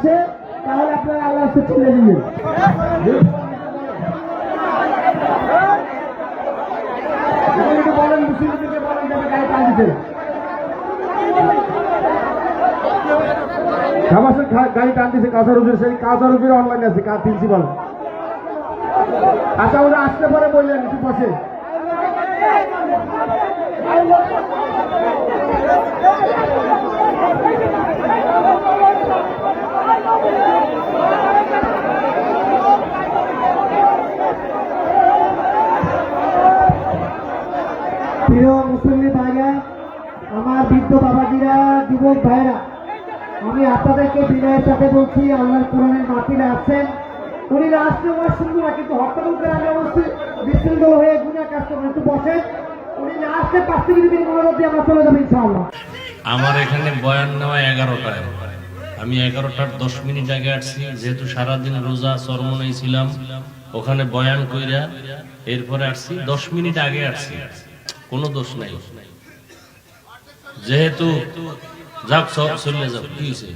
আসে তাহলে আপনারা আল্লাহ চলে দিবেন। বলেন আচ্ছা ওরা আসতে পারে বললেন একটু পাশে। প্রিয় মুসলিম ভাইরা আমার বৃদ্ধ বাবাজিরা, যুবক ভাইরা আমি আপনাদেরকে বিনয়ের সাথে বলছি, আল্লাহর কোরআনের মাটিতে আছেন উনি আসলে আমার সুন্দর না, কিন্তু হঠাৎ করে আমি অবশ্যই বিশৃঙ্খল হয়ে গুণা কাজ করব একটু বসেন। উনি না পাঁচ থেকে মিনিট মনোরোধ দিয়ে আমরা চলে যাব ইনশাআল্লাহ। আমার এখানে বয়ান নেওয়া এগারোটায়। আমি এগারোটার দশ মিনিট আগে আসছি, যেহেতু সারাদিন রোজা, চরমনাই ছিলাম, ওখানে বয়ান কইরা এরপরে আসছি, দশ মিনিট আগে আসছি। কোনো দোষ নাই। যেহেতু যাক, সব চলে যাক কি হয়েছে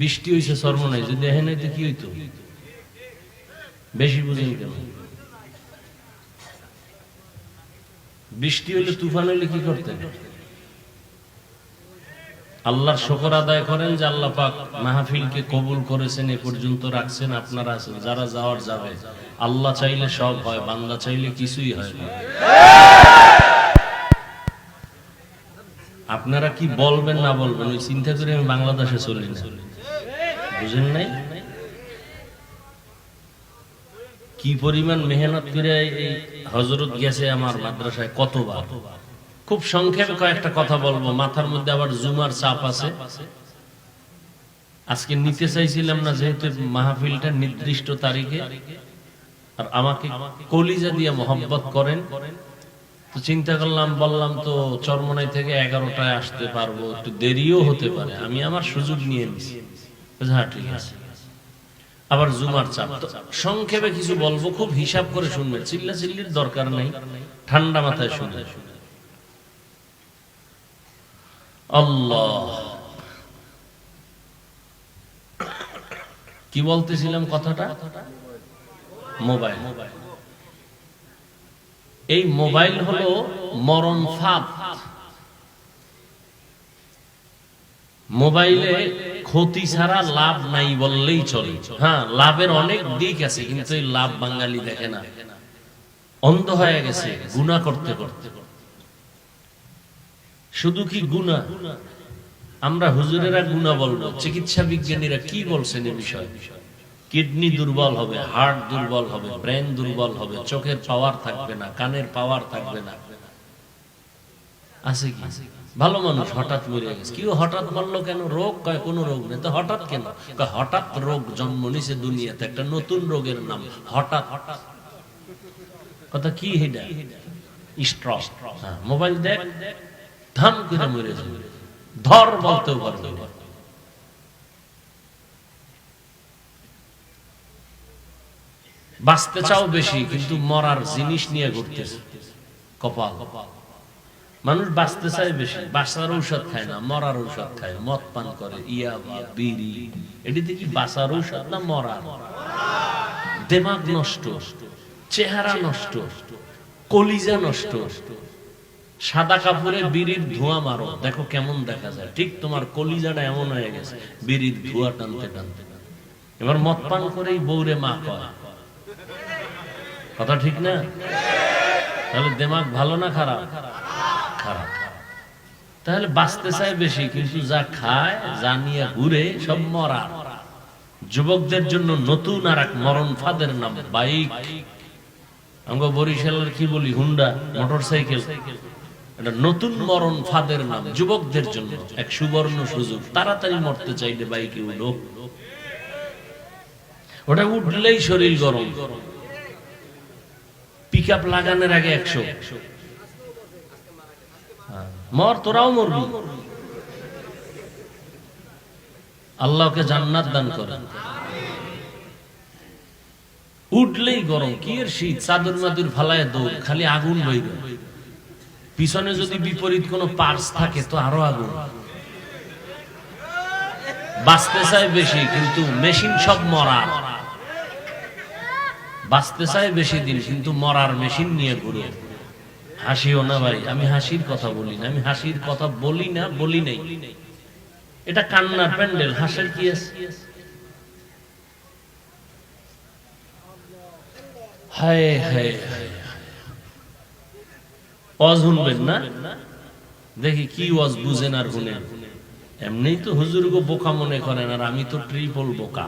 বৃষ্টি হয়েছে চরমনাই যদি এখানে তো কি হইতো? বেশি বুঝেন কেন? বৃষ্টি হইলে তুফান হইলে কি করতেন? আল্লাহর শকর আদায় করেন যে আল্লাহ পাক মাহফিলকে কবুল করেছেন, এ পর্যন্ত রাখছেন, আপনারা আছেন। যারা যাওয়ার যাবে। আল্লাহ চাইলে সব হয়, বান্দা চাইলে কিছুই হয় না। আপনারা কি বলবেন, না বলবেন, ওই চিন্তা করে আমি বাংলাদেশে চলি বুঝেন নাই? কি পরিমাণ মেহনত করে এই হজরত গেছে আমার মাদ্রাসায়, কতবার? খুব সংক্ষেপে কয়েকটা কথা বলব। মাথার মধ্যে আবার জুমার চাপ আছে। আজকে নিতে চাইছিলাম না, যেহেতু মাহফিলটা নির্দিষ্ট তারিখে। আর আমাকে কলিজা দিয়ে মোহাম্মত করেন। চিন্তা করলাম, বললাম তো চরমনাই থেকে এগারোটায় আসতে পারব, একটু দেরিও হতে পারে। আমি আমার সুযোগ নিয়ে নিছি। হ্যাঁ ঠিক আছে। আবার জুমার চাপ। সংক্ষেপে কিছু বলব, খুব হিসাব করে শুনবে চিল্লা চিল্লির দরকার নাই, ঠান্ডা মাথায় শুনে আল্লাহ। কি বলতেছিলাম কথাটা? Mobile mobile. এই মোবাইল হলো মরণ ফাঁদ। মোবাইলে ক্ষতি ছাড়া লাভ নাই বললেই চলে। হ্যাঁ লাভের অনেক দিক আছে, কিন্তু এই লাভ বাঙালি দেখে না। অন্ধ হয়ে গেছে গুণা করতে করতে। শুধু কি গুণা আমরা হুজুরেরা গুণা বলব, চিকিৎসা বিজ্ঞানীরা কি বলছেন এই বিষয়ে? কিডনি দুর্বল হবে হার্ট দুর্বল হবে ব্রেন দুর্বল হবে চোখের পাওয়ার থাকবে না কানের পাওয়ার থাকবে না। আছে কি? ভালো মানুষ হঠাৎ মরে গেছে। কি হঠাৎ মরলো কেন? রোগ? কয় কোনো রোগ নেই। তো হঠাৎ কেন? হঠাৎ রোগ জন্ম নিছে দুনিয়াতে একটা নতুন রোগের নাম হঠাৎ। হঠাৎ কথা কি হেডা স্ট্রক। হ্যাঁ, মোবাইল দেখ ধাম করে মরে যাবে। ধর বলতেও পারবে না বাঁচতে চাও বেশি কিন্তু মরার জিনিস নিয়ে ঘুরতেছে। কপাল। মানুষ বাঁচতে চায় বেশি বাঁচার ঔষধ খায় না মরার ঔষধ খায় মদ পান করে ইয়াবা বিড়ি। কি বাঁচার ঔষধ না মরার? দেমাগ নষ্ট চেহারা নষ্ট কলিজা নষ্ট। সাদা কাপড়ে বিড়ির ধোঁয়া মারো দেখো কেমন দেখা যায়। ঠিক তোমার কলিজাটা এমন হয়ে গেছে বিড়ির ধোঁয়া টানতে টানতে। এবার মদ পান করেই বৌরে মা কয় কথা ঠিক না? তাহলে দেমাগ ভালো না খারাপ? খারাপ। তাহলে বাঁচতে চায় বেশি, কিন্তু যা খায়, যা নিয়ে ঘুরে, সব মরা যুবকদের জন্য নতুন আর এক মরণ ফাদের নাম বাইক। আমরা বরিশালের কি বলি, হুন্ডা মোটর সাইকেল এটা নতুন মরণ ফাদের নাম যুবকদের জন্য। এক সুবর্ণ সুযোগ। তাড়াতাড়ি মরতে চাইলে বাইকে উঠো। ওটা উঠলেই শরীর গরম। পিক আপ লাগানোর আগে একশো। মর, তোরাও মরবি। আল্লাহকে জান্নাত দান করে। উঠলেই গরম, কি এর শীত? চাদর মাদুর ফালায় দৌড়, খালি আগুন বইবে পিছনে যদি বিপরীত কোনো পার্স থাকে, তো আরও আগুন। বাঁচতে চায় বেশি, কিন্তু মেশিন সব মরা। বাঁচতে চায় বেশি দিন, কিন্তু মরার মেশিন নিয়ে ঘুরে। হাসিও না ভাই, আমি হাসির কথা বলি না, আমি হাসির কথা বলি না, বলি নাই। এটা কান্নার প্যান্ডেল, হাসের কি আছে? ওয়াজ না? দেখি কি ওয়াজ বুঝেন আর শুনেন। এমনিই তো হুজুর গো বোকা মনে করেন, আর আমি তো ট্রিপল বোকা।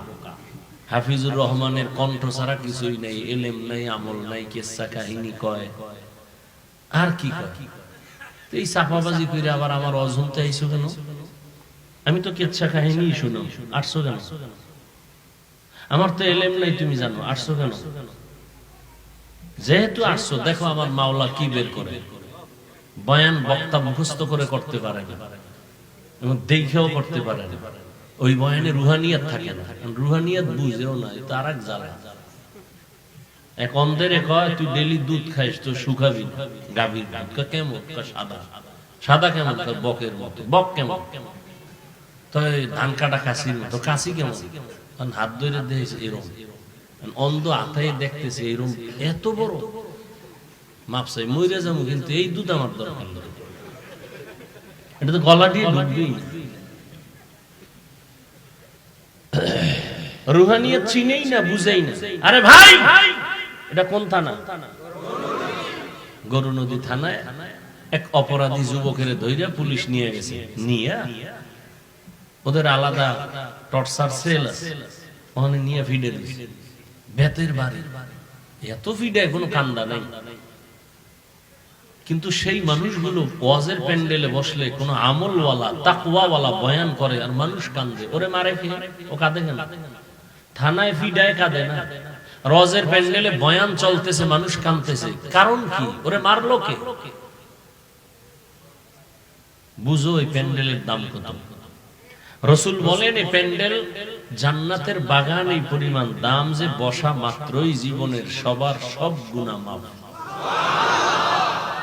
হাফিজুর রহমানের কণ্ঠ ছাড়া কিছুই নাই, এলেম নাই, আমল নাই, কেসা কাহিনী কয়। আর কি এই চাপাবাজি করে আবার আমার অজুনতে আইসো কেন? আমি তো কেচ্ছা কাহিনী শুনো আটশো কেন? আমার তো এলেম নাই, তুমি জানো আটশো কেন? যেহেতু আটশো দেখো আমার মাওলা কি বের করে। বয়ান বক্তা মুখস্থ করে করতে পারে না, এবং দেখেও করতে পারে না। ওই বয়ানে রুহানিয়াত থাকে না। রুহানিয়াত বুঝেও না এটা আর এক জ্বালা। এক কয় তুই ডেলি দুধ খাইস তো শুকাবি গাভীর কেমন? সাদা। সাদা কেমন? বকের মতো। বক কেমন? তো এই ধান কাটা কাশির মতো। কাশি কেমন? কারণ হাত ধরে দেখেছে এরকম অন্ধ আতায় দেখতেছে এরকম এত বড়। মাপসাই মইরে যাব, কিন্তু এই দুধ আমার দরকার এটা তো গলা দিয়ে ঢুকবেই। না। রুহানিয়ত চিনেই না, বুঝেই না। আরে ভাই! এটা কোন থানা? গরু নদী থানায় এক অপরাধী যুবকের ধৈর্য পুলিশ নিয়ে গেছে। নিয়ে? ওদের আলাদা টর্চার সেল আছে। ওখানে নিয়ে ফিডে দিছে। বেতের বাড়ি। এত ফিডে, কোনো কান্দা নেই। কিন্তু সেই মানুষগুলো ওয়াজের প্যান্ডেলে বসলে কোন আমলওয়ালা, তাকওয়াওয়ালা বয়ান করে আর মানুষ কান্দে। ওরে মারে ও কাঁদে কেন? থানায় ফিডায় কাঁদে না। রজের প্যান্ডেলে বয়ান চলতেছে, মানুষ কাঁদতেছে। কারণ কি? ওরে মারলো কে? বুঝো এই প্যান্ডেলের দাম কত। রসুল বলেন, এই প্যান্ডেল জান্নাতের বাগান এই পরিমাণ। দাম যে বসা মাত্রই জীবনের সবার সব গুণা মাফ।